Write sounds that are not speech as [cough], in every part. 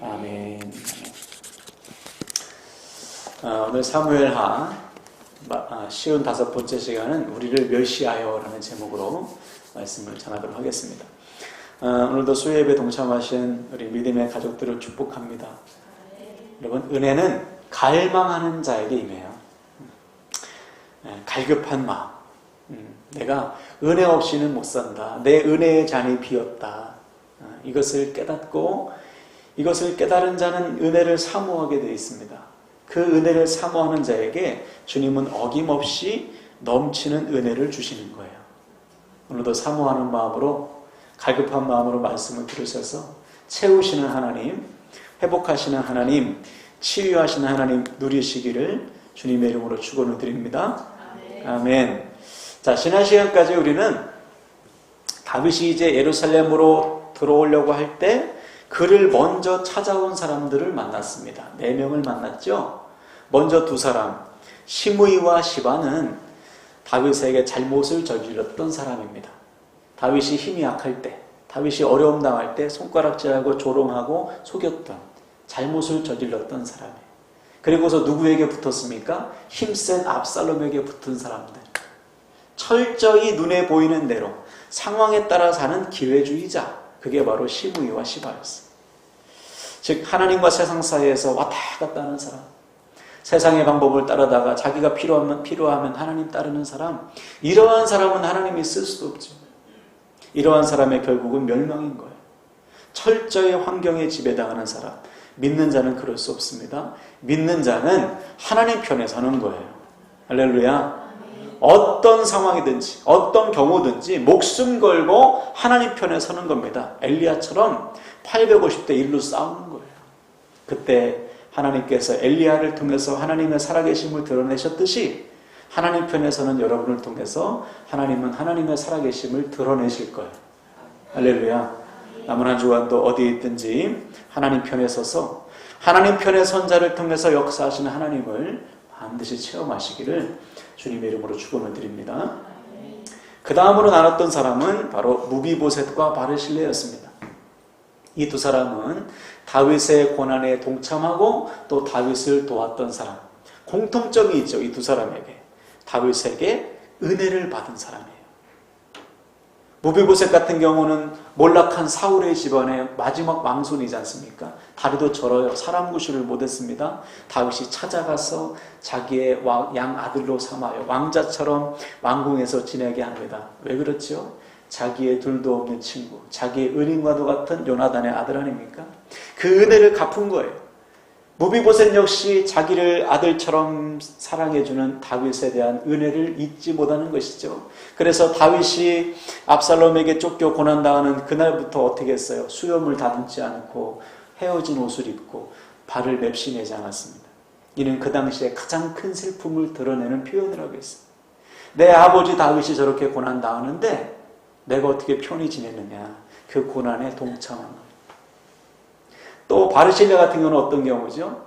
아멘. 어, 오늘 사무엘하 아, 쉬운 다섯 번째 시간은 우리를 멸시하여라는 제목으로 말씀을 전하도록 하겠습니다. 어, 오늘도 수예배 동참하신 우리 믿음의 가족들을 축복합니다. 여러분 은혜는 갈망하는 자에게 임해요. 예, 갈급한 마음. 음, 내가 은혜 없이는 못 산다. 내 은혜의 잔이 비었다. 어, 이것을 깨닫고 이것을 깨달은 자는 은혜를 사모하게 되어 있습니다. 그 은혜를 사모하는 자에게 주님은 어김없이 넘치는 은혜를 주시는 거예요. 오늘도 사모하는 마음으로 갈급한 마음으로 말씀을 들으셔서 채우시는 하나님, 회복하시는 하나님, 치유하시는 하나님 누리시기를 주님의 이름으로 축원을 드립니다. 아멘. 자, 지난 시간까지 우리는 다윗이 이제 예루살렘으로 들어오려고 할 때 그를 먼저 찾아온 사람들을 만났습니다. 네 명을 만났죠. 먼저 두 사람, 시므이와 시바는 다윗에게 잘못을 저질렀던 사람입니다. 다윗이 힘이 약할 때, 다윗이 어려움 당할 때 손가락질하고 조롱하고 속였던 잘못을 저질렀던 사람이에요. 그리고서 누구에게 붙었습니까? 힘센 압살롬에게 붙은 사람들. 철저히 눈에 보이는 대로 상황에 따라 사는 기회주의자. 그게 바로 시므이와 시바였어요. 즉 하나님과 세상 사이에서 왔다 갔다 하는 사람. 세상의 방법을 따르다가 자기가 필요하면 필요하면 하나님 따르는 사람. 이러한 사람은 하나님이 쓸 수도 없죠. 이러한 사람의 결국은 멸망인 거예요. 철저히 환경에 지배당하는 사람. 믿는 자는 그럴 수 없습니다. 믿는 자는 하나님 편에 서는 거예요. 할렐루야. 어떤 상황이든지 어떤 경우든지 목숨 걸고 하나님 편에 서는 겁니다. 엘리야처럼 850대 1로 싸우는 거예요. 그때 하나님께서 엘리야를 통해서 하나님의 살아계심을 드러내셨듯이 하나님 편에 서는 여러분을 통해서 하나님은 하나님의 살아계심을 드러내실 거예요. 할렐루야. 남은 한 주간도 어디에 있든지 하나님 편에 서서 하나님 편의 선자를 통해서 역사하시는 하나님을 반드시 체험하시기를 주님의 이름으로 축원을 드립니다. 그 다음으로 나눴던 사람은 바로 무비보셋과 바르실레였습니다. 이 두 사람은 다윗의 고난에 동참하고 또 다윗을 도왔던 사람. 공통점이 있죠. 이 두 사람에게. 다윗에게 은혜를 받은 사람이에요. 무비보셋 같은 경우는 몰락한 사울의 집안의 마지막 왕손이지 않습니까? 다리도 절어요. 사람 구실을 못했습니다. 다윗이 찾아가서 자기의 양 아들로 삼아요. 왕자처럼 왕궁에서 지내게 합니다. 왜 그렇죠? 자기의 둘도 없는 친구, 자기의 은인과도 같은 요나단의 아들 아닙니까? 그 은혜를 갚은 거예요. 무비보셋 역시 자기를 아들처럼 사랑해주는 다윗에 대한 은혜를 잊지 못하는 것이죠. 그래서 다윗이 압살롬에게 쫓겨 고난당하는 그날부터 어떻게 했어요? 수염을 다듬지 않고 헤어진 옷을 입고 발을 맵시내지 않았습니다. 이는 그 당시에 가장 큰 슬픔을 드러내는 표현을 하고 있습니다. 내 아버지 다윗이 저렇게 고난당하는데 내가 어떻게 편히 지냈느냐. 그 고난에 동참한 거예요. 또 바르실레 같은 경우는 어떤 경우죠?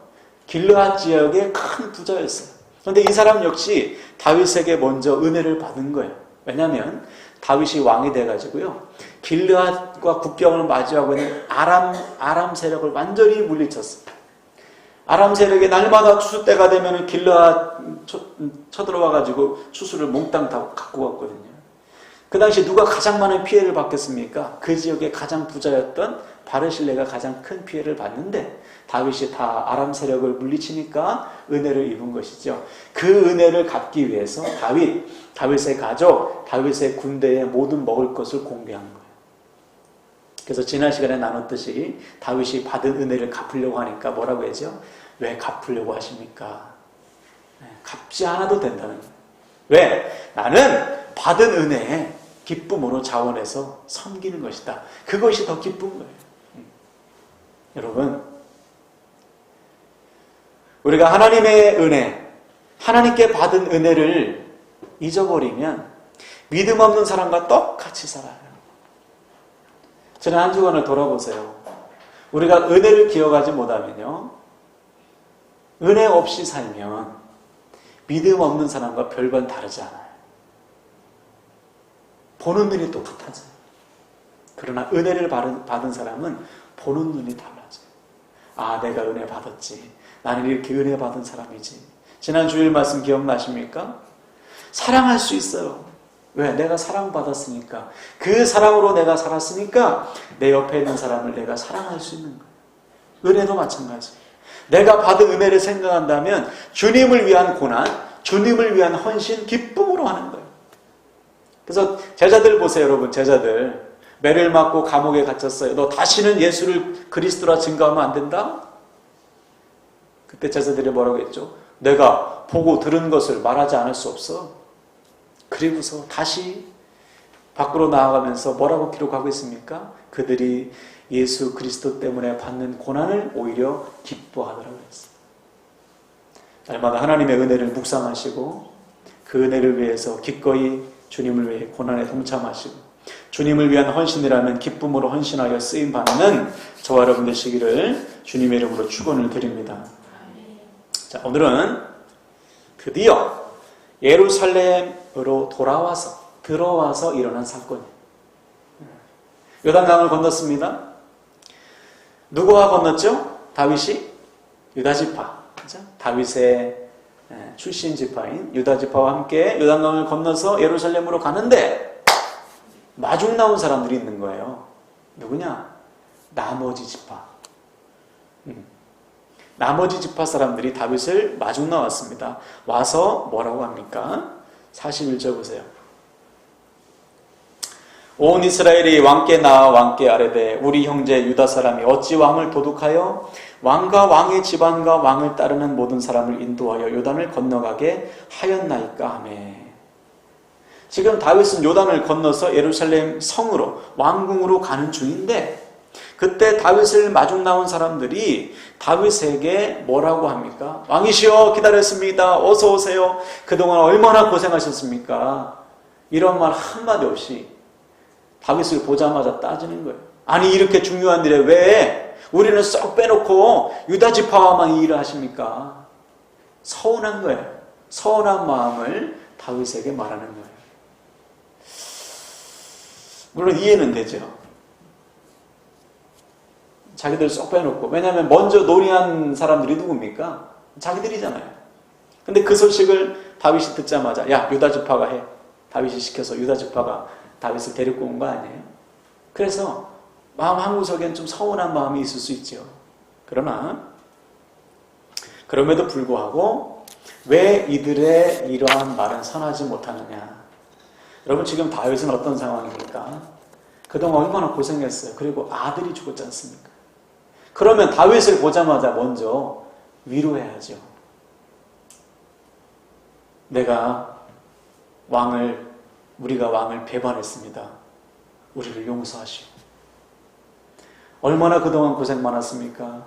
길르앗 지역의 큰 부자였어요. 그런데 이 사람 역시 다윗에게 먼저 은혜를 받은 거예요. 왜냐하면 다윗이 왕이 돼가지고요. 길르앗과 국경을 마주하고 있는 아람 아람 세력을 완전히 물리쳤어요. 아람 세력이 날마다 추수 때가 되면 길르앗 쳐들어와가지고 추수를 몽땅 다 갖고 갔거든요. 그 당시 누가 가장 많은 피해를 받겠습니까? 그 지역의 가장 부자였던 바르실레가 가장 큰 피해를 받는데 다윗이 다 아람 세력을 물리치니까 은혜를 입은 것이죠. 그 은혜를 갚기 위해서 다윗, 다윗의 가족, 다윗의 군대의 모든 먹을 것을 공개한 거예요. 그래서 지난 시간에 나눴듯이 다윗이 받은 은혜를 갚으려고 하니까 뭐라고 했죠? 왜 갚으려고 하십니까? 네, 갚지 않아도 된다는 거예요. 왜? 나는 받은 은혜에 기쁨으로 자원해서 섬기는 것이다. 그것이 더 기쁜 거예요. 여러분, 우리가 하나님의 은혜, 하나님께 받은 은혜를 잊어버리면 믿음 없는 사람과 똑같이 살아요. 지난 한 주간을 돌아보세요. 우리가 은혜를 기억하지 못하면요. 은혜 없이 살면 믿음 없는 사람과 별반 다르지 않아요. 보는 눈이 똑같아져요. 그러나 은혜를 받은 사람은 보는 눈이 달라져요. 아, 내가 은혜 받았지. 나는 이렇게 은혜 받은 사람이지. 지난 주일 말씀 기억나십니까? 사랑할 수 있어요. 왜? 내가 사랑받았으니까. 그 사랑으로 내가 살았으니까 내 옆에 있는 사람을 내가 사랑할 수 있는 거예요. 은혜도 마찬가지. 내가 받은 은혜를 생각한다면 주님을 위한 고난, 주님을 위한 헌신, 기쁨으로 하는 거예요. 그래서 제자들 보세요, 여러분. 제자들. 매를 맞고 감옥에 갇혔어요. 너 다시는 예수를 그리스도라 증거하면 안 된다? 그때 제자들이 뭐라고 했죠? 내가 보고 들은 것을 말하지 않을 수 없어. 그리고서 다시 밖으로 나아가면서 뭐라고 기록하고 있습니까? 그들이 예수 그리스도 때문에 받는 고난을 오히려 기뻐하더라고요. 날마다 하나님의 은혜를 묵상하시고 그 은혜를 위해서 기꺼이 주님을 위해 고난에 동참하시고 주님을 위한 헌신이라는 기쁨으로 헌신하여 쓰임 받는 저와 여러분 되시기를 주님의 이름으로 축원을 드립니다. 자, 오늘은 드디어 예루살렘으로 돌아와서 들어와서 일어난 사건이에요. 요단강을 건넜습니다. 누구와 건넜죠? 다윗이 유다 지파. 그죠? 다윗의 출신 지파인 유다 지파와 함께 요단강을 건너서 예루살렘으로 가는데 마중 나온 사람들이 있는 거예요. 누구냐? 나머지 지파. 음. 나머지 지파 사람들이 다윗을 마중 나왔습니다. 와서 뭐라고 합니까? 41절 보세요. 온 이스라엘이 왕께 나와 왕께 아뢰되 우리 형제 유다 사람이 어찌 왕을 도둑하여 왕과 왕의 집안과 왕을 따르는 모든 사람을 인도하여 요단을 건너가게 하였나이까 하매 지금 다윗은 요단을 건너서 예루살렘 성으로 왕궁으로 가는 중인데 그때 다윗을 마중 나온 사람들이 다윗에게 뭐라고 합니까? 왕이시여 기다렸습니다. 어서 오세요. 그동안 얼마나 고생하셨습니까? 이런 말 한마디 없이 다윗을 보자마자 따지는 거예요. 아니 이렇게 중요한 일에 왜 우리는 쏙 빼놓고 유다 지파와만 이 일을 하십니까? 서운한 거예요. 서운한 마음을 다윗에게 말하는 거예요. 물론 이해는 되죠. 자기들 쏙 빼놓고. 왜냐하면 먼저 논의한 사람들이 누굽니까? 자기들이잖아요. 근데 그 소식을 다윗이 듣자마자 야 유다 지파가 해. 다윗이 시켜서 유다 지파가 다윗을 데리고 온 거 아니에요? 그래서 마음 한구석엔 좀 서운한 마음이 있을 수 있죠. 그러나 그럼에도 불구하고 왜 이들의 이러한 말은 선하지 못하느냐? 여러분 지금 다윗은 어떤 상황입니까? 그동안 얼마나 고생했어요. 그리고 아들이 죽었지 않습니까? 그러면 다윗을 보자마자 먼저 위로해야죠. 내가 왕을 우리가 왕을 배반했습니다. 우리를 용서하시오. 얼마나 그동안 고생 많았습니까?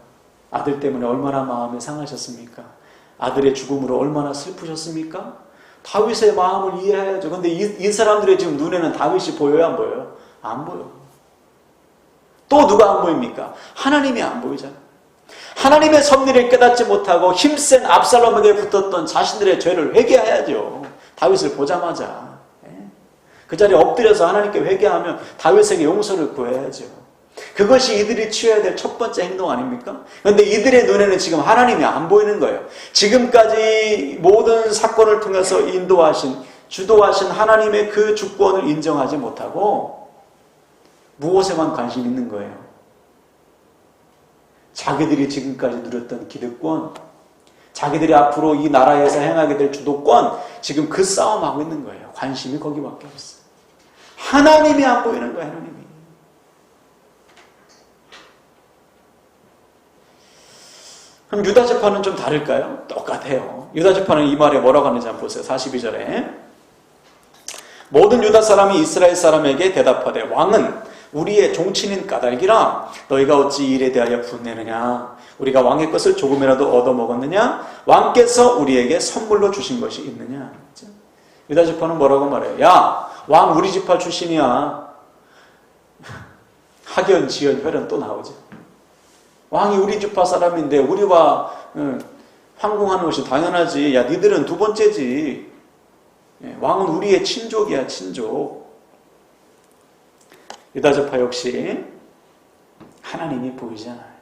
아들 때문에 얼마나 마음이 상하셨습니까? 아들의 죽음으로 얼마나 슬프셨습니까? 다윗의 마음을 이해해야죠. 근데 이, 이 사람들의 지금 눈에는 다윗이 보여요, 안 보여요? 안 보여. 또 누가 안 보입니까? 하나님이 안 보이잖아. 하나님의 섭리를 깨닫지 못하고 힘센 압살롬에게 붙었던 자신들의 죄를 회개해야죠. 다윗을 보자마자. 예? 그 자리에 엎드려서 하나님께 회개하면 다윗에게 용서를 구해야죠. 그것이 이들이 취해야 될 첫 번째 행동 아닙니까? 그런데 이들의 눈에는 지금 하나님이 안 보이는 거예요. 지금까지 모든 사건을 통해서 인도하신, 주도하신 하나님의 그 주권을 인정하지 못하고 무엇에만 관심 있는 거예요? 자기들이 지금까지 누렸던 기득권, 자기들이 앞으로 이 나라에서 행하게 될 주도권, 지금 그 싸움하고 있는 거예요. 관심이 거기밖에 없어요. 하나님이 안 보이는 거예요, 하나님이. 그럼 유다제파는 좀 다를까요? 똑같아요. 유다제파는 이 말에 뭐라고 하는지 한번 보세요. 42절에. 모든 유다 사람이 이스라엘 사람에게 대답하되 왕은 우리의 종친인 까닭이라 너희가 어찌 일에 대하여 분내느냐 우리가 왕의 것을 조금이라도 얻어먹었느냐 왕께서 우리에게 선물로 주신 것이 있느냐 유다 지파는 뭐라고 말해요 야왕 우리 지파 출신이야 [laughs] 학연 지연 혈연 또 나오죠 왕이 우리 지파 사람인데 우리와 황궁하는 것이 당연하지 야 니들은 두 번째지 예, 왕은 우리의 친족이야 친족 유다저파 역시 하나님이 보이잖아요.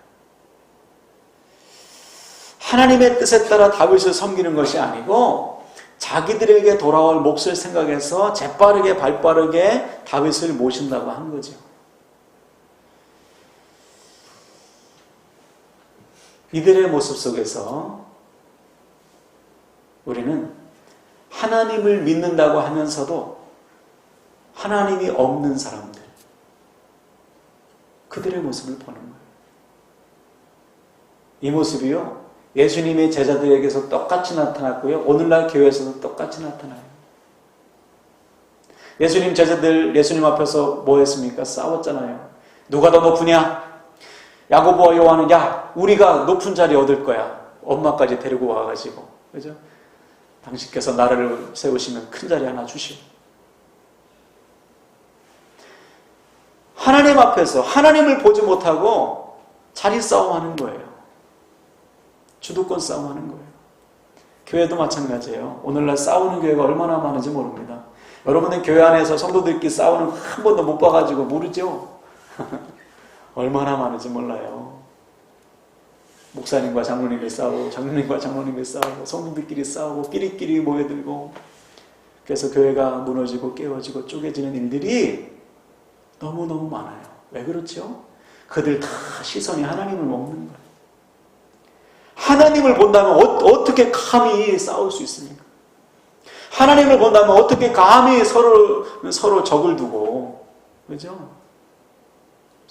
하나님의 뜻에 따라 다윗을 섬기는 것이 아니고 자기들에게 돌아올 몫을 생각해서 재빠르게 발빠르게 다윗을 모신다고 한 거죠. 이들의 모습 속에서 우리는 하나님을 믿는다고 하면서도 하나님이 없는 사람들, 그들의 모습을 보는 거예요. 이 모습이요, 예수님의 제자들에게서 똑같이 나타났고요, 오늘날 교회에서도 똑같이 나타나요. 예수님 제자들 예수님 앞에서 뭐 했습니까? 싸웠잖아요. 누가 더 높으냐? 야고보와 요한은 야 우리가 높은 자리 얻을 거야. 엄마까지 데리고 와가지고 그죠? 당신께서 나라를 세우시면 큰 자리 하나 주시오. 하나님 앞에서 하나님을 보지 못하고 자리 싸움하는 거예요. 주도권 싸움하는 거예요. 교회도 마찬가지예요. 오늘날 싸우는 교회가 얼마나 많은지 모릅니다. 여러분의 교회 안에서 성도들끼리 싸우는 한 번도 못 봐가지고 모르죠? [laughs] 얼마나 많은지 몰라요. 목사님과 장로님이 싸우고, 장로님과 장로님이 싸우고, 성도들끼리 싸우고, 끼리끼리 모여들고, 그래서 교회가 무너지고 깨어지고 쪼개지는 일들이 너무너무 많아요. 왜 그렇죠? 그들 다 시선이 하나님을 먹는 거예요. 하나님을 본다면 어, 떻게 감히 싸울 수 있습니까? 하나님을 본다면 어떻게 감히 서로, 서로 적을 두고, 그죠?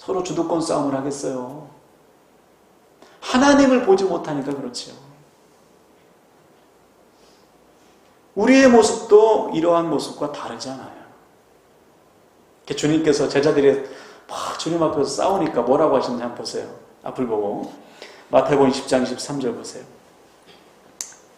서로 주도권 싸움을 하겠어요. 하나님을 보지 못하니까 그렇죠. 우리의 모습도 이러한 모습과 다르잖아요. 주님께서 제자들이 막 주님 앞에서 싸우니까 뭐라고 하셨는지 한번 보세요. 앞을 보고. 마태복음 10장 13절 보세요.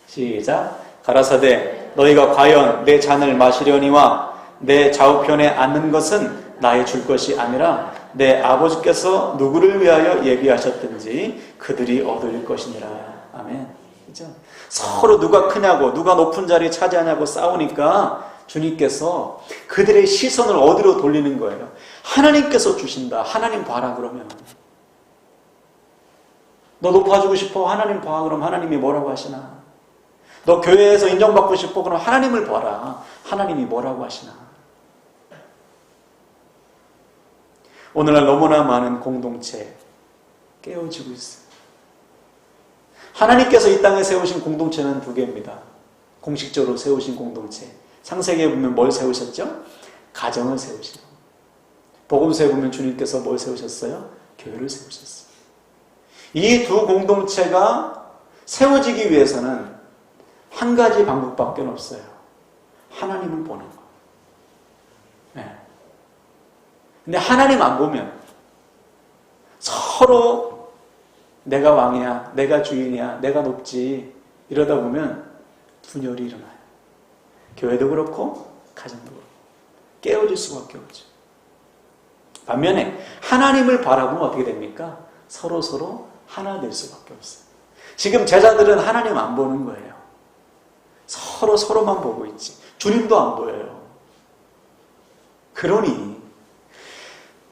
시작. 가라사대 너희가 과연 내 잔을 마시려니와 내 좌우편에 앉는 것은 나의 줄 것이 아니라 내 아버지께서 누구를 위하여 예비하셨든지 그들이 얻을 것이니라. 아멘. 그죠? 서로 누가 크냐고, 누가 높은 자리 차지하냐고 싸우니까 주님께서 그들의 시선을 어디로 돌리는 거예요? 하나님께서 주신다. 하나님 봐라, 그러면. 너 높아지고 싶어? 하나님 봐. 그럼 하나님이 뭐라고 하시나? 너 교회에서 인정받고 싶어? 그럼 하나님을 봐라. 하나님이 뭐라고 하시나? 오늘날 너무나 많은 공동체 깨어지고 있어요. 하나님께서 이 땅에 세우신 공동체는 두 개입니다. 공식적으로 세우신 공동체. 창세기에 보면 뭘 세우셨죠? 가정을 세우시고. 복음서에 보면 주님께서 뭘 세우셨어요? 교회를 세우셨어요. 이 두 공동체가 세워지기 위해서는 한 가지 방법밖에 없어요. 하나님을 보는 거. 네. 근데 하나님 안 보면 서로 내가 왕이야, 내가 주인이야, 내가 높지 이러다 보면 분열이 일어나요. 교회도 그렇고 가정도 그렇고 깨어질 수밖에 없죠. 반면에 하나님을 바라보면 어떻게 됩니까? 서로 서로 하나 될 수밖에 없어요. 지금 제자들은 하나님 안 보는 거예요. 서로 서로만 보고 있지. 주님도 안 보여요. 그러니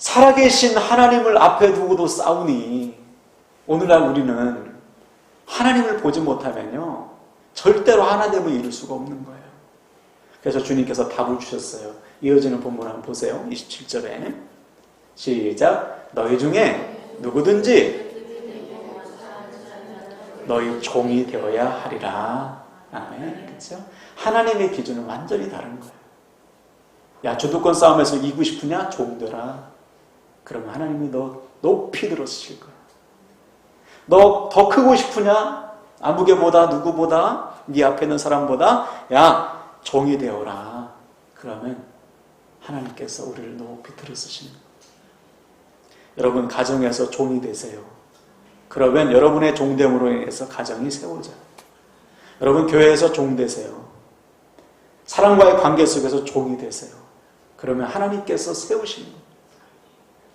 살아계신 하나님을 앞에 두고도 싸우니 오늘날 우리는 하나님을 보지 못하면요 절대로 하나됨을 이룰 수가 없는 거예요. 그래서 주님께서 답을 주셨어요. 이어지는 본문 한번 보세요. 27절에 시작 너희 중에 누구든지 너희 종이 되어야 하리라. 아멘. 그렇죠? 하나님의 기준은 완전히 다른 거예요. 야 주도권 싸움에서 이기고 싶으냐? 종 되라. 그러면 하나님이 너 높이 들어주실 거야. 너 더 크고 싶으냐? 아무개보다 누구보다 네 앞에 있는 사람보다 야 종이 되어라. 그러면 하나님께서 우리를 높이 들어주시는 거예요. 여러분 가정에서 종이 되세요. 그러면 여러분의 종됨으로 인해서 가정이 세워져요. 여러분 교회에서 종 되세요. 사랑과의 관계 속에서 종이 되세요. 그러면 하나님께서 세우시는 거예요.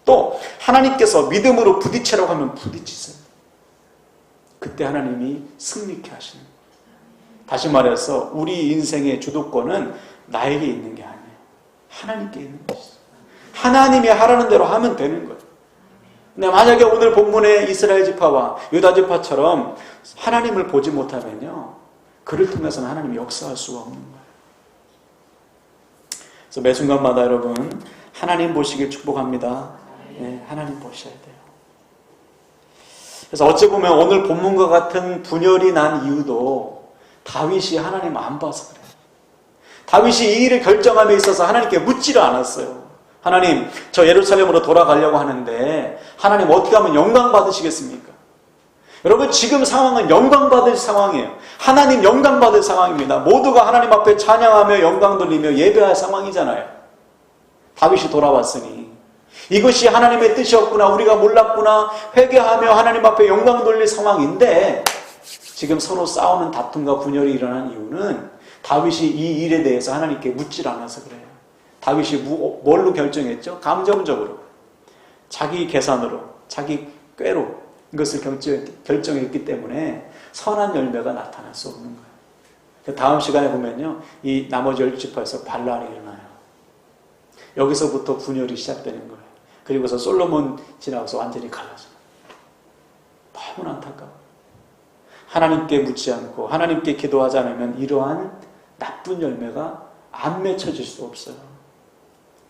또 하나님께서 믿음으로 부딪히라고 하면 부딪히세요. 그때 하나님이 승리케 하시는. 다시 말해서 우리 인생의 주도권은 나에게 있는 게 아니에요. 하나님께 있는 것이죠. 하나님이 하라는 대로 하면 되는 거예요. 근데 만약에 오늘 본문의 이스라엘 지파와 유다 지파처럼 하나님을 보지 못하면요. 그를 통해서는 하나님이 역사할 수가 없는 거예요. 그래서 매 순간마다 여러분 하나님 보시길 축복합니다. 네, 하나님 보셔야 돼요. 그래서 어찌 보면 오늘 본문과 같은 분열이 난 이유도 다윗이 하나님 안 봐서 그래요. 다윗이 이 일을 결정함에 있어서 하나님께 묻지를 않았어요. 하나님, 저 예루살렘으로 돌아가려고 하는데 하나님 어떻게 하면 영광 받으시겠습니까? 여러분 지금 상황은 영광 받을 상황이에요. 하나님 영광 받을 상황입니다. 모두가 하나님 앞에 찬양하며 영광 돌리며 예배할 상황이잖아요. 다윗이 돌아왔으니 이것이 하나님의 뜻이었구나 우리가 몰랐구나 회개하며 하나님 앞에 영광 돌릴 상황인데 지금 서로 싸우는 다툼과 분열이 일어난 이유는 다윗이 이 일에 대해서 하나님께 묻질 않아서 그래요. 다윗이 무- 뭘로 결정했죠? 감정적으로 자기 계산으로 자기 꾀로 이것을 결정, 결정했기 때문에 선한 열매가 나타날 수 없는 거예요. 그 다음 시간에 보면요. 이 나머지 열 지파에서 반란이 일어나요. 여기서부터 분열이 시작되는 거예요. 그리고서 솔로몬 지나가서 완전히 갈라져요. 너무 안타까워. 하나님께 묻지 않고 하나님께 기도하지 않으면 이러한 나쁜 열매가 안 맺혀질 수 없어요.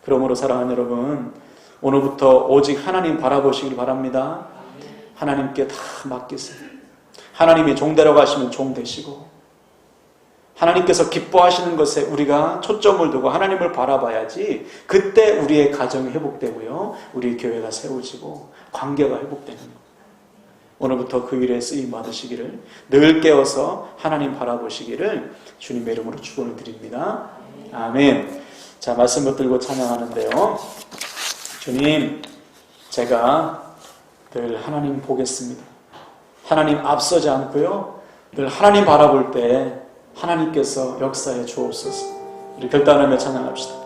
그러므로 사랑하는 여러분, 오늘부터 오직 하나님 바라보시길 바랍니다. 하나님께 다 맡기세요. 하나님이 종 데려가시면 종 되시고, 하나님께서 기뻐하시는 것에 우리가 초점을 두고 하나님을 바라봐야지 그때 우리의 가정이 회복되고요. 우리 교회가 세워지고 관계가 회복되는 거예요. 오늘부터 그 일에 쓰임 받으시기를 늘 깨어서 하나님 바라보시기를 주님의 이름으로 축원을 드립니다. 아멘. 자, 말씀 붙들고 찬양하는데요. 주님, 제가 늘 하나님 보겠습니다. 하나님 앞서지 않고요. 늘 하나님 바라볼 때 하나님께서 역사에 주옵소서. 우리 결단하며 찬양합시다.